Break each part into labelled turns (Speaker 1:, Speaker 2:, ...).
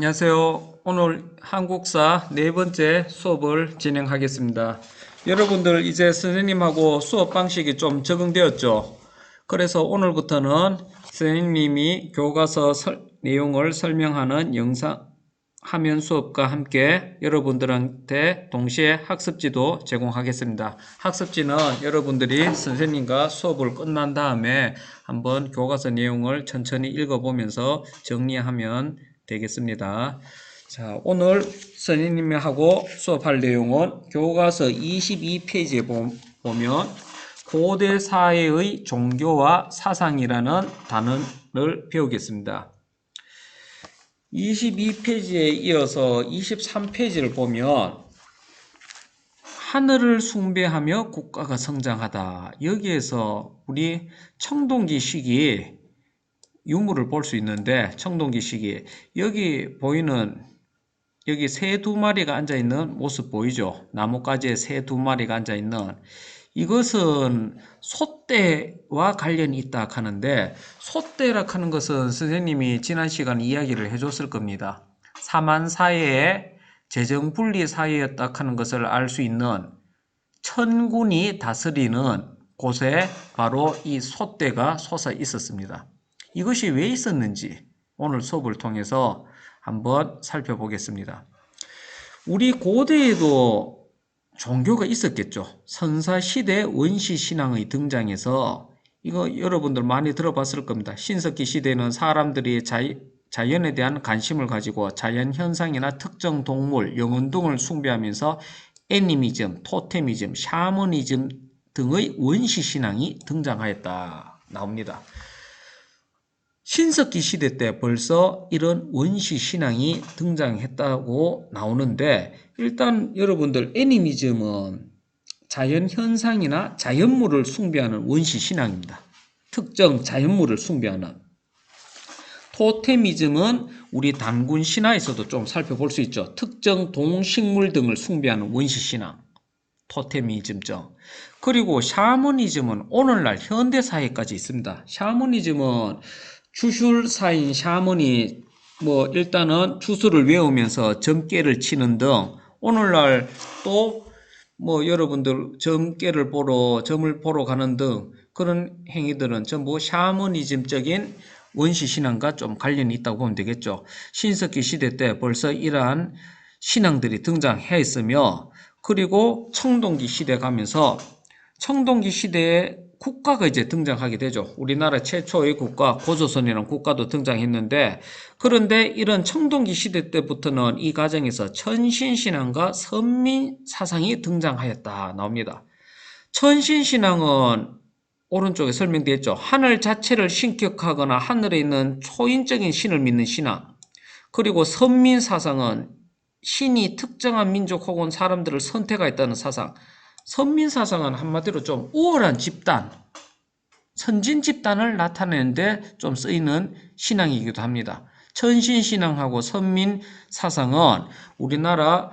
Speaker 1: 안녕하세요. 오늘 한국사 네 번째 수업을 진행하겠습니다. 여러분들 이제 선생님하고 수업 방식이 좀 적응되었죠? 그래서 오늘부터는 선생님이 교과서 설- 내용을 설명하는 영상 화면 수업과 함께 여러분들한테 동시에 학습지도 제공하겠습니다. 학습지는 여러분들이 선생님과 수업을 끝난 다음에 한번 교과서 내용을 천천히 읽어보면서 정리하면 되겠습니다. 자, 오늘 선생님하고 수업할 내용은 교과서 22페이지에 보면 고대 사회의 종교와 사상이라는 단어를 배우겠습니다. 22페이지에 이어서 23페이지를 보면 하늘을 숭배하며 국가가 성장하다. 여기에서 우리 청동기 시기 유물을 볼 수 있는데 청동기 시기 여기 보이는 여기 새 두 마리가 앉아 있는 모습 보이죠? 나뭇가지에 새 두 마리가 앉아 있는 이것은 소떼와 관련이 있다 하는데 소떼라 하는 것은 선생님이 지난 시간 이야기를 해줬을 겁니다. 사만 사회의 재정 분리 사회였다 하는 것을 알 수 있는 천군이 다스리는 곳에 바로 이 소떼가 솟아 있었습니다. 이것이 왜 있었는지 오늘 수업을 통해서 한번 살펴보겠습니다. 우리 고대에도 종교가 있었겠죠. 선사 시대 원시 신앙의 등장에서 이거 여러분들 많이 들어봤을 겁니다. 신석기 시대는 사람들이 자이, 자연에 대한 관심을 가지고 자연 현상이나 특정 동물, 영혼 등을 숭배하면서 애니미즘, 토테미즘, 샤머니즘 등의 원시 신앙이 등장하였다 나옵니다. 신석기 시대 때 벌써 이런 원시 신앙이 등장했다고 나오는데 일단 여러분들 애니미즘은 자연 현상이나 자연물을 숭배하는 원시 신앙입니다. 특정 자연물을 숭배하는 토테미즘은 우리 단군 신화에서도 좀 살펴볼 수 있죠. 특정 동식물 등을 숭배하는 원시 신앙. 토테미즘죠. 그리고 샤머니즘은 오늘날 현대 사회까지 있습니다. 샤머니즘은 주술사인 샤머니 뭐 일단은 주술을 외우면서 점괘를 치는 등 오늘날 또 뭐 여러분들 점괘를 보러 점을 보러 가는 등 그런 행위들은 전부 샤머니즘적인 원시 신앙과 좀 관련이 있다고 보면 되겠죠. 신석기 시대 때 벌써 이러한 신앙들이 등장해 있으며 그리고 청동기 시대 가면서 청동기 시대에 국가가 이제 등장하게 되죠. 우리나라 최초의 국가 고조선이라는 국가도 등장했는데 그런데 이런 청동기 시대 때부터는 이 과정에서 천신신앙과 선민사상이 등장하였다 나옵니다. 천신신앙은 오른쪽에 설명되어 있죠. 하늘 자체를 신격하거나 하늘에 있는 초인적인 신을 믿는 신앙. 그리고 선민사상은 신이 특정한 민족 혹은 사람들을 선택하였다는 사상. 선민사상은 한마디로 좀 우월한 집단, 선진 집단을 나타내는데 좀 쓰이는 신앙이기도 합니다. 천신신앙하고 선민사상은 우리나라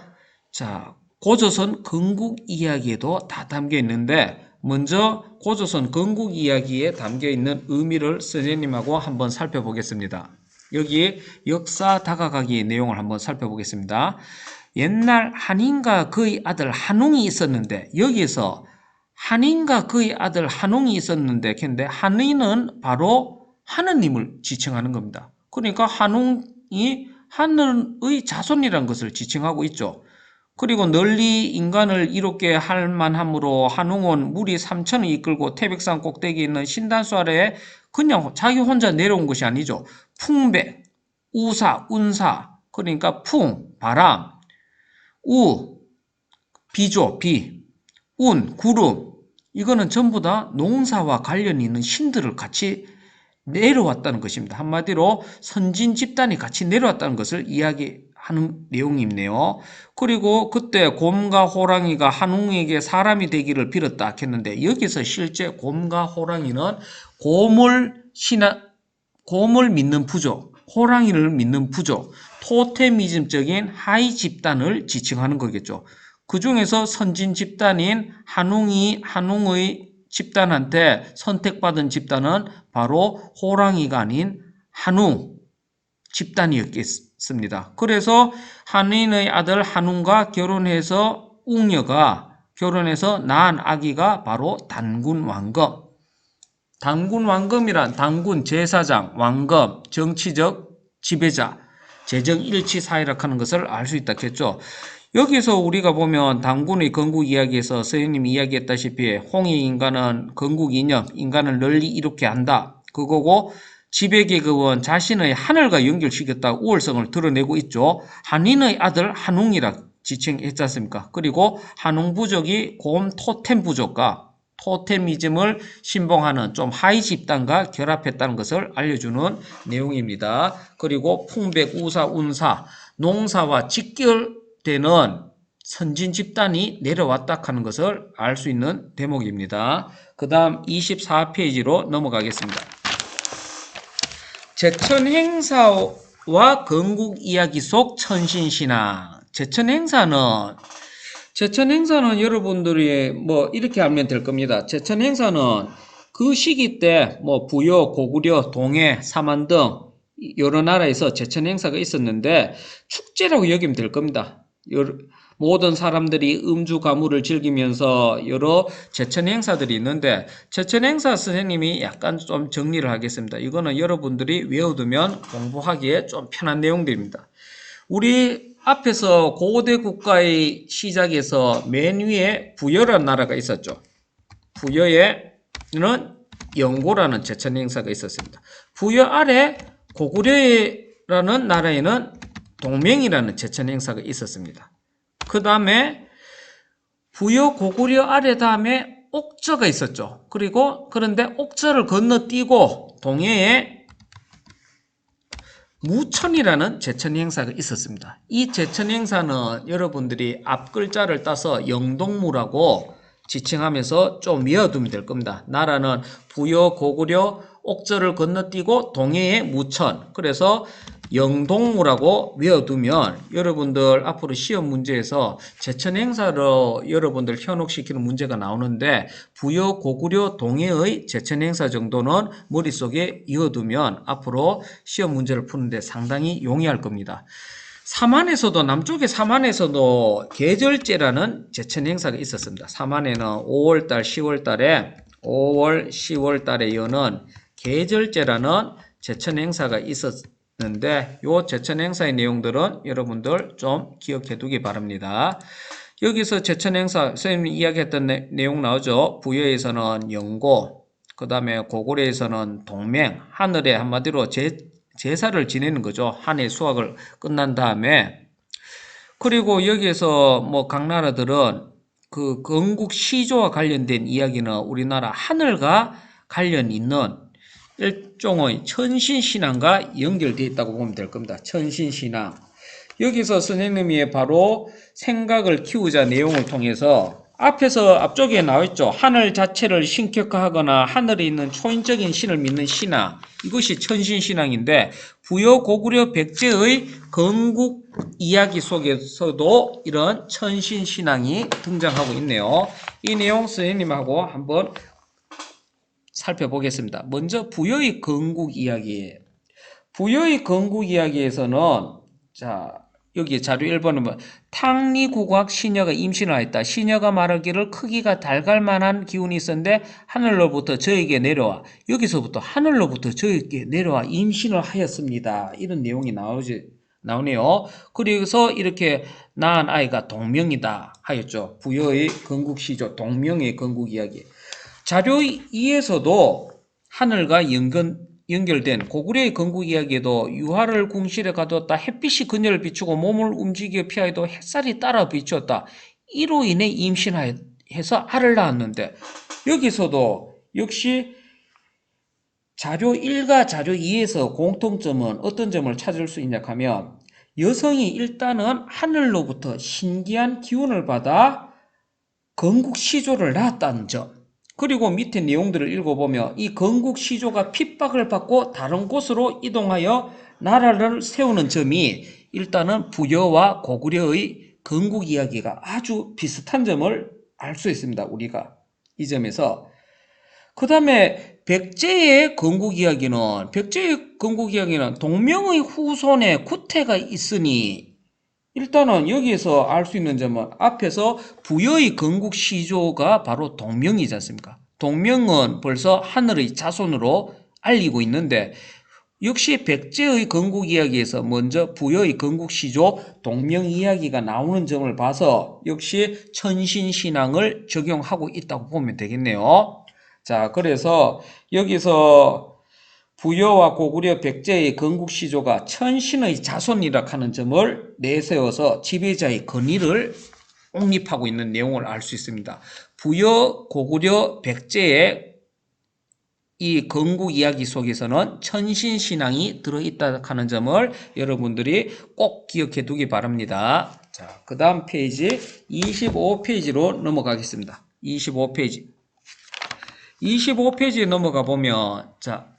Speaker 1: 자 고조선 건국 이야기에도 다 담겨 있는데 먼저 고조선 건국 이야기에 담겨 있는 의미를 선생님하고 한번 살펴보겠습니다. 여기 역사 다가가기 내용을 한번 살펴보겠습니다. 옛날 한인과 그의 아들 한웅이 있었는데 여기에서 한인과 그의 아들 한웅이 있었는데 근데 한인은 바로 하느님을 지칭하는 겁니다. 그러니까 한웅이 하늘의 자손이라는 것을 지칭하고 있죠. 그리고 널리 인간을 이롭게 할 만함으로 한웅은 무리 3천을 이끌고 태백산 꼭대기에 있는 신단수 아래에 그냥 자기 혼자 내려온 것이 아니죠. 풍백, 우사, 운사, 그러니까 풍, 바람, 우, 비죠, 비, 운, 구름. 이거는 전부 다 농사와 관련이 있는 신들을 같이 내려왔다는 것입니다. 한마디로 선진 집단이 같이 내려왔다는 것을 이야기하는 내용이네요. 그리고 그때 곰과 호랑이가 한웅에게 사람이 되기를 빌었다 했는데 여기서 실제 곰과 호랑이는 곰을 신화, 곰을 믿는 부족, 호랑이를 믿는 부족, 토테미즘적인 하이 집단을 지칭하는 거겠죠. 그 중에서 선진 집단인 한웅이 한웅의 집단한테 선택받은 집단은 바로 호랑이가 아닌 한웅, 집단이었겠습니다. 그래서 한인의 아들 한웅과 결혼해서 웅녀가 결혼해서 낳은 아기가 바로 단군 왕검. 단군 왕검이란 단군 제사장, 왕검, 정치적 지배자, 재정 일치 사회라 하는 것을 알 수 있다겠죠. 여기서 우리가 보면 당군의 건국 이야기에서 선생님이 이야기했다시피 홍의 인간은 건국 이념, 인간을 널리 이롭게 한다. 그거고 지배계급은 자신의 하늘과 연결시켰다 우월성을 드러내고 있죠. 한인의 아들 한웅이라 지칭했지 않습니까? 그리고 한웅 부족이 곰 토템 부족과 토테미즘을 신봉하는 좀 하이 집단과 결합했다는 것을 알려주는 내용입니다. 그리고 풍백, 우사, 운사, 농사와 직결되는 선진 집단이 내려왔다 하는 것을 알 수 있는 대목입니다. 그 다음 24페이지로 넘어가겠습니다. 제천 행사와 건국 이야기 속 천신신앙. 제천 행사는 제천 행사는 여러분들이 뭐 이렇게 알면 될 겁니다. 제천 행사는 그 시기 때 뭐 부여, 고구려, 동해, 삼안 등 여러 나라에서 제천 행사가 있었는데 축제라고 여기면 될 겁니다. 모든 사람들이 음주 가무를 즐기면서 여러 제천 행사들이 있는데 제천 행사 선생님이 약간 좀 정리를 하겠습니다. 이거는 여러분들이 외워두면 공부하기에 좀 편한 내용들입니다. 우리 앞에서 고대 국가의 시작에서 맨 위에 부여라는 나라가 있었죠. 부여에는 영고라는 제천 행사가 있었습니다. 부여 아래 고구려라는 나라에는 동맹이라는 제천 행사가 있었습니다. 그 다음에 부여 고구려 아래 다음에 옥저가 있었죠. 그리고 그런데 옥저를 건너뛰고 동해에 무천이라는 제천 행사가 있었습니다. 이 제천 행사는 여러분들이 앞 글자를 따서 영동무라고 지칭하면서 좀 외워두면 될 겁니다. 나라는 부여, 고구려, 옥저를 건너뛰고 동해의 무천. 그래서 영동무라고 외워두면 여러분들 앞으로 시험 문제에서 제천 행사로 여러분들 현혹시키는 문제가 나오는데 부여, 고구려, 동해의 제천 행사 정도는 머릿속에 이어두면 앞으로 시험 문제를 푸는데 상당히 용이할 겁니다. 삼안에서도 남쪽의 삼안에서도 계절제라는 제천 행사가 있었습니다. 삼안에는 5월달, 10월달에 5월, 10월달에 여는 계절제라는 제천 행사가 있었 는데 요 제천 행사의 내용들은 여러분들 좀 기억해 두기 바랍니다. 여기서 제천 행사 선생님이 이야기했던 내, 내용 나오죠. 부여에서는 영고, 그 다음에 고구려에서는 동맹, 하늘에 한마디로 제, 제사를 지내는 거죠. 한 해 수학을 끝난 다음에 그리고 여기에서 뭐 각 나라들은 그 건국 시조와 관련된 이야기는 우리나라 하늘과 관련 있는 일 종의 천신신앙과 연결되어 있다고 보면 될 겁니다. 천신신앙. 여기서 선생님이 바로 생각을 키우자 내용을 통해서 앞에서 앞쪽에 나와있죠. 하늘 자체를 신격화하거나 하늘에 있는 초인적인 신을 믿는 신앙. 이것이 천신신앙인데 부여 고구려 백제의 건국 이야기 속에서도 이런 천신신앙이 등장하고 있네요. 이 내용 선생님하고 한번 살펴보겠습니다. 먼저 부여의 건국 이야기예요. 부여의 건국 이야기에서는 자 여기 자료 1번은 뭐 탕리국악 시녀가 임신을 하였다. 시녀가 말하기를 크기가 달갈 만한 기운이 있었는데 하늘로부터 저에게 내려와 여기서부터 하늘로부터 저에게 내려와 임신을 하였습니다. 이런 내용이 나오지 나오네요. 그래서 이렇게 낳은 아이가 동명이다 하였죠. 부여의 건국 시조 동명의 건국 이야기. 자료 2에서도 하늘과 연관 연결된 고구려의 건국 이야기에도 유화를 궁실에 가두었다. 햇빛이 그녀를 비추고 몸을 움직여 피하여도 햇살이 따라 비추었다. 이로 인해 임신해서 알을 낳았는데 여기서도 역시 자료 1과 자료 2에서 공통점은 어떤 점을 찾을 수 있냐 하면 여성이 일단은 하늘로부터 신기한 기운을 받아 건국 시조를 낳았다는 점. 그리고 밑에 내용들을 읽어보면 이 건국 시조가 핍박을 받고 다른 곳으로 이동하여 나라를 세우는 점이 일단은 부여와 고구려의 건국 이야기가 아주 비슷한 점을 알 수 있습니다. 우리가 이 점에서 그 다음에 백제의 건국 이야기는 백제의 건국 이야기는 동명의 후손의 구태가 있으니 일단은 여기에서 알 수 있는 점은 앞에서 부여의 건국 시조가 바로 동명이지 않습니까? 동명은 벌써 하늘의 자손으로 알리고 있는데 역시 백제의 건국 이야기에서 먼저 부여의 건국 시조 동명 이야기가 나오는 점을 봐서 역시 천신 신앙을 적용하고 있다고 보면 되겠네요. 자, 그래서 여기서 부여와 고구려 백제의 건국 시조가 천신의 자손이라 하는 점을 내세워서 지배자의 권위를 옹립하고 있는 내용을 알 수 있습니다. 부여, 고구려, 백제의 이 건국 이야기 속에서는 천신 신앙이 들어있다 하는 점을 여러분들이 꼭 기억해 두기 바랍니다. 자, 그 다음 페이지 25페이지로 넘어가겠습니다. 25페이지. 25페이지에 넘어가 보면, 자,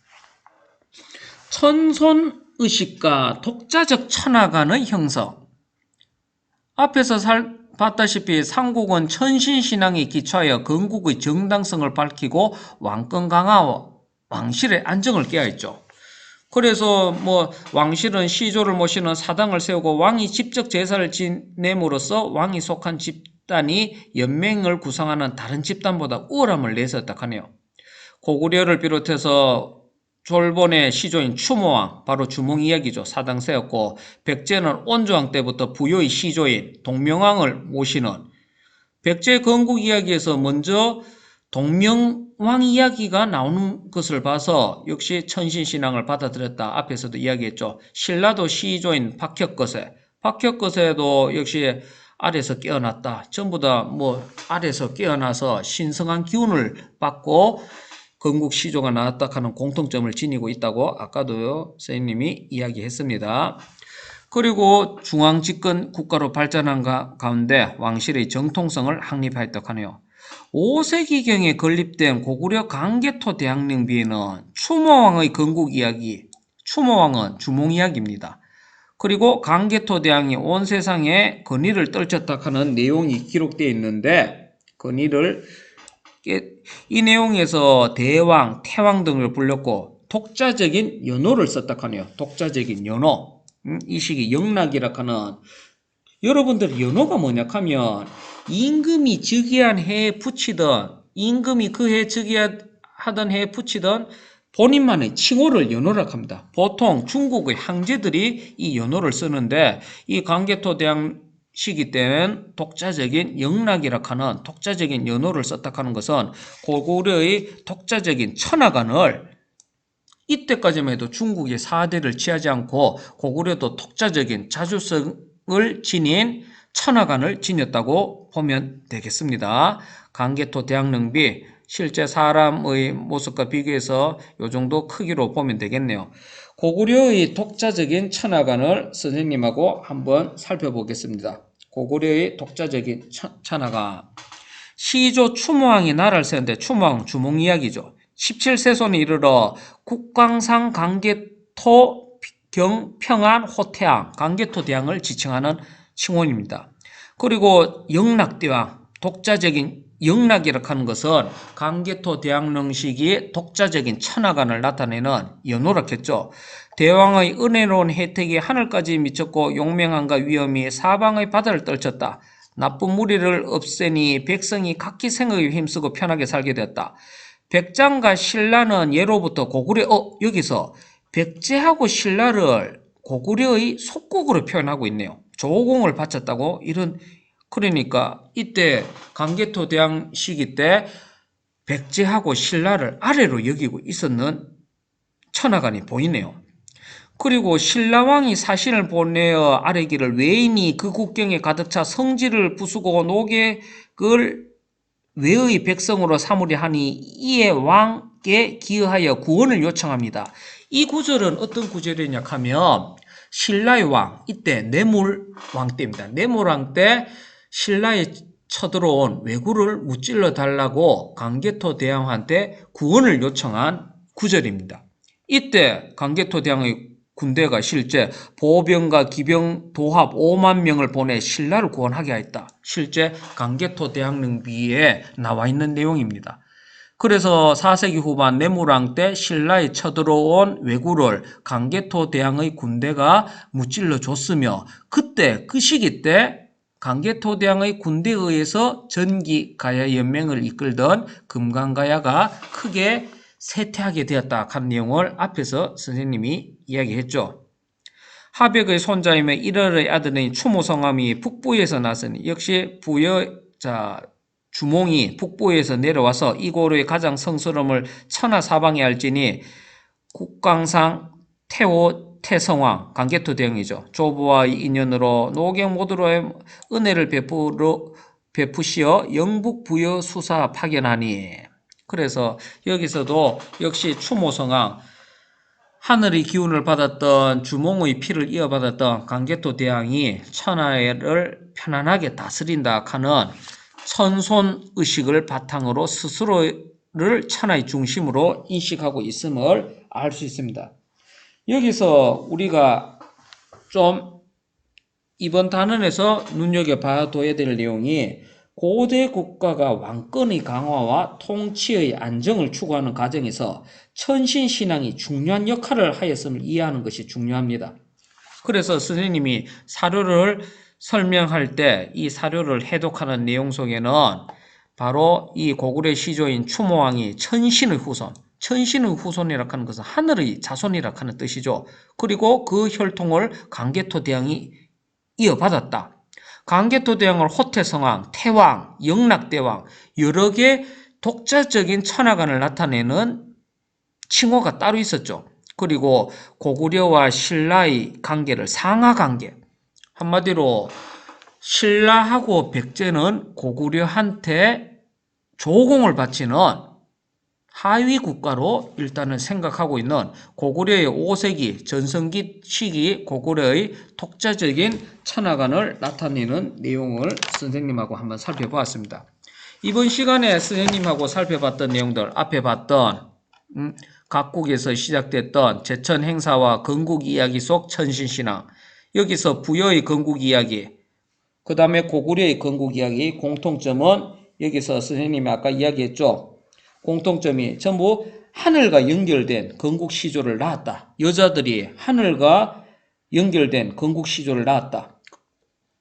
Speaker 1: 천손 의식과 독자적 천하관의 형성. 앞에서 살, 봤다시피 삼국은 천신신앙에 기초하여 건국의 정당성을 밝히고 왕권 강화와 왕실의 안정을 깨야했죠. 그래서 뭐 왕실은 시조를 모시는 사당을 세우고 왕이 직접 제사를 지냄으로써 왕이 속한 집단이 연맹을 구성하는 다른 집단보다 우월함을 내세웠다 하네요. 고구려를 비롯해서 졸본의 시조인 추모왕, 바로 주몽 이야기죠. 사당 세웠고, 백제는 온조왕 때부터 부여의 시조인 동명왕을 모시는 백제 건국 이야기에서 먼저 동명왕 이야기가 나오는 것을 봐서 역시 천신신앙을 받아들였다. 앞에서도 이야기했죠. 신라도 시조인 박혁거세, 박혁거세도 역시 아래서 깨어났다. 전부 다 뭐 아래서 깨어나서 신성한 기운을 받고 건국 시조가 나왔다 하는 공통점을 지니고 있다고 아까도요 선생님이 이야기했습니다. 그리고 중앙 집권 국가로 발전한 가, 가운데 왕실의 정통성을 확립하였다 하네요. 5세기경에 건립된 고구려 강개토 대항령비에는 추모왕의 건국 이야기, 추모왕은 주몽 이야기입니다. 그리고 강개토 대왕이 온 세상에 권위를 떨쳤다 하는 내용이 기록되어 있는데 권위를 이 내용에서 대왕, 태왕 등을 불렸고 독자적인 연호를 썼다 하네요. 독자적인 연호. 음, 이 시기 영락이라 하는 여러분들 연호가 뭐냐 하면 임금이 즉위한 해에 붙이던 임금이 그해 즉위하던 해에 붙이던 본인만의 칭호를 연호라 합니다. 보통 중국의 황제들이 이 연호를 쓰는데 이 강개토 대왕 시기 때는 독자적인 영락이라 하는 독자적인 연호를 썼다 하는 것은 고구려의 독자적인 천하관을 이때까지만 해도 중국의 사대를 취하지 않고 고구려도 독자적인 자주성을 지닌 천하관을 지녔다고 보면 되겠습니다. 강개토 대학릉비 실제 사람의 모습과 비교해서 이 정도 크기로 보면 되겠네요. 고구려의 독자적인 천하관을 선생님하고 한번 살펴보겠습니다. 고구려의 독자적인 천하관. 시조 추모왕이 나라를 세웠는데 추모왕 주몽 이야기죠. 17세손에 이르러 국광상 강개토 경 평안 호태왕 강개토 대왕을 지칭하는 칭원입니다. 그리고 영락대왕 독자적인 영락이라고 하는 것은 강개토 대왕릉식이 독자적인 천하관을 나타내는 연호라겠죠. 대왕의 은혜로운 혜택이 하늘까지 미쳤고 용맹함과 위엄이 사방의 바다를 떨쳤다. 나쁜 무리를 없애니 백성이 각기 생각에 힘쓰고 편하게 살게 되었다. 백장과 신라는 예로부터 고구려 어 여기서 백제하고 신라를 고구려의 속국으로 표현하고 있네요. 조공을 바쳤다고 이런 그러니까 이때 강개토 대왕 시기 때 백제하고 신라를 아래로 여기고 있었는 천하관이 보이네요. 그리고 신라왕이 사신을 보내어 아래기를 외인이 그 국경에 가득 차 성지를 부수고 노객을 외의 백성으로 삼으려 하니 이에 왕께 기여하여 구원을 요청합니다. 이 구절은 어떤 구절이냐 하면 신라의 왕, 이때 내물왕 때입니다. 내물왕 때 신라에 쳐들어온 왜구를 무찔러 달라고 강개토 대왕한테 구원을 요청한 구절입니다. 이때 강개토 대왕의 군대가 실제 보병과 기병 도합 5만 명을 보내 신라를 구원하게 하였다. 실제 강개토 대항릉비에 나와 있는 내용입니다. 그래서 4세기 후반 네무랑 때 신라에 쳐들어온 왜구를 강개토 대왕의 군대가 무찔러 줬으며 그때 그 시기 때 강개토 대왕의 군대에 의해서 전기 가야 연맹을 이끌던 금강가야가 크게 쇠퇴하게 되었다 하는 내용을 앞에서 선생님이 이야기했죠. 하백의 손자이며 일월의 아들인 추모성함이 북부에서 나서니 역시 부여 자 주몽이 북부에서 내려와서 이고로의 가장 성스러움을 천하 사방에 알지니 국강상 태호 태성왕 강개토 대왕이죠. 조부와의 인연으로 노경 모두로의 은혜를 베푸러 베푸시어 영북 부여 수사 파견하니 그래서 여기서도 역시 추모성왕 하늘의 기운을 받았던 주몽의 피를 이어받았던 강개토 대왕이 천하를 편안하게 다스린다 하는 천손 의식을 바탕으로 스스로를 천하의 중심으로 인식하고 있음을 알 수 있습니다. 여기서 우리가 좀 이번 단원에서 눈여겨봐둬야 될 내용이 고대 국가가 왕권의 강화와 통치의 안정을 추구하는 과정에서 천신신앙이 중요한 역할을 하였음을 이해하는 것이 중요합니다. 그래서 선생님이 사료를 설명할 때 이 사료를 해독하는 내용 속에는 바로 이 고구려 시조인 추모왕이 천신의 후손, 천신의 후손이라 하는 것은 하늘의 자손이라 하는 뜻이죠. 그리고 그 혈통을 강개토 대왕이 이어받았다. 강개토 대왕을 호태성왕, 태왕, 영락대왕 여러 개 독자적인 천하관을 나타내는 칭호가 따로 있었죠. 그리고 고구려와 신라의 관계를 상하관계 한마디로 신라하고 백제는 고구려한테 조공을 바치는 하위 국가로 일단은 생각하고 있는 고구려의 5세기 전성기 시기 고구려의 독자적인 천하관을 나타내는 내용을 선생님하고 한번 살펴보았습니다. 이번 시간에 선생님하고 살펴봤던 내용들 앞에 봤던 음, 각국에서 시작됐던 제천 행사와 건국 이야기 속 천신신앙 여기서 부여의 건국 이야기 그 다음에 고구려의 건국 이야기 공통점은 여기서 선생님이 아까 이야기했죠. 공통점이 전부 하늘과 연결된 건국 시조를 낳았다. 여자들이 하늘과 연결된 건국 시조를 낳았다.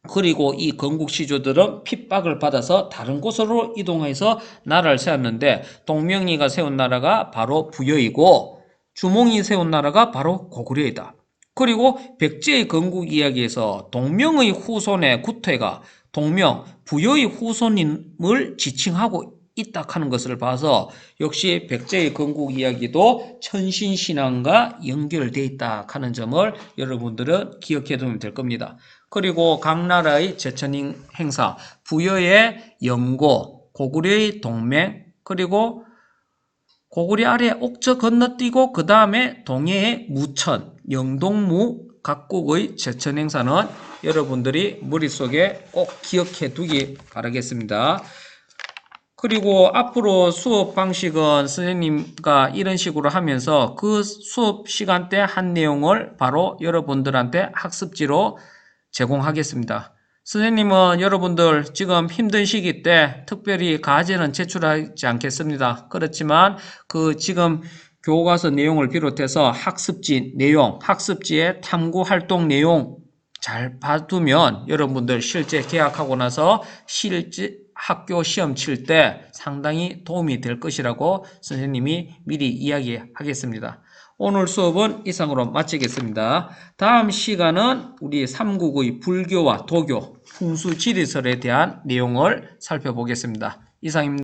Speaker 1: 그리고 이 건국 시조들은 핍박을 받아서 다른 곳으로 이동해서 나라를 세웠는데 동명이가 세운 나라가 바로 부여이고 주몽이 세운 나라가 바로 고구려이다. 그리고 백제의 건국 이야기에서 동명의 후손의 구태가 동명, 부여의 후손임을 지칭하고 있다 하는 것을 봐서 역시 백제의 건국 이야기도 천신신앙과 연결되어 있다 하는 점을 여러분들은 기억해 두면 될 겁니다. 그리고 각 나라의 제천 행사, 부여의 영고, 고구려의 동맹, 그리고 고구려 아래 옥저 건너뛰고 그 다음에 동해의 무천, 영동무 각국의 제천 행사는 여러분들이 머릿속에 꼭 기억해 두기 바라겠습니다. 그리고 앞으로 수업 방식은 선생님과 이런 식으로 하면서 그 수업 시간대 한 내용을 바로 여러분들한테 학습지로 제공하겠습니다. 선생님은 여러분들 지금 힘든 시기 때 특별히 과제는 제출하지 않겠습니다. 그렇지만 그 지금 교과서 내용을 비롯해서 학습지 내용, 학습지의 탐구 활동 내용 잘 봐두면 여러분들 실제 계약하고 나서 실제 학교 시험 칠 때 상당히 도움이 될 것이라고 선생님이 미리 이야기하겠습니다. 오늘 수업은 이상으로 마치겠습니다. 다음 시간은 우리 삼국의 불교와 도교, 풍수 지리설에 대한 내용을 살펴보겠습니다. 이상입니다.